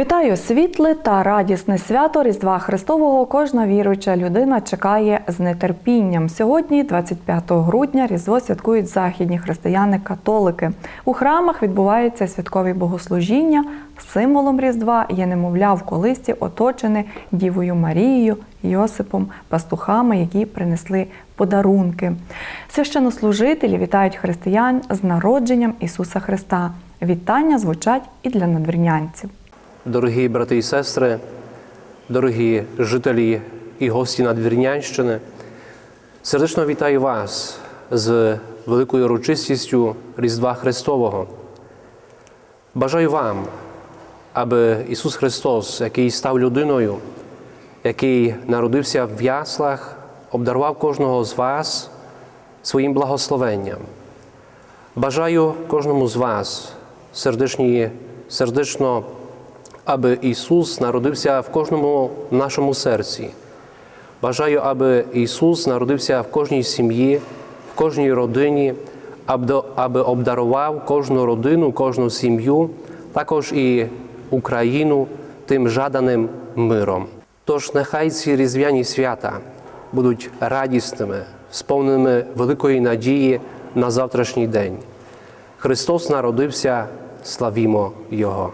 Вітаю світле та радісне свято Різдва Христового. Кожна віруюча людина чекає з нетерпінням. Сьогодні, 25 грудня, Різдво святкують західні християни-католики. У храмах відбуваються святкові богослужіння. Символом Різдва є немовля в колисці, оточене Дівою Марією, Йосипом, пастухами, які принесли подарунки. Священнослужителі вітають християн з народженням Ісуса Христа. Вітання звучать і для надвірнянців. Дорогі брати і сестри, дорогі жителі і гості Надвірнянщини, сердечно вітаю вас з великою урочистістю Різдва Христового. Бажаю вам, аби Ісус Христос, який став людиною, який народився в яслах, обдарував кожного з вас своїм благословенням. Бажаю кожному з вас сердечно аби Ісус народився в кожному нашому серці. Бажаю, аби Ісус народився в кожній сім'ї, в кожній родині, аби- обдарував кожну родину, кожну сім'ю, також і Україну тим жаданим миром. Тож нехай ці різдвяні свята будуть радісними, сповненими великої надії на завтрашній день. Христос народився, славімо Його.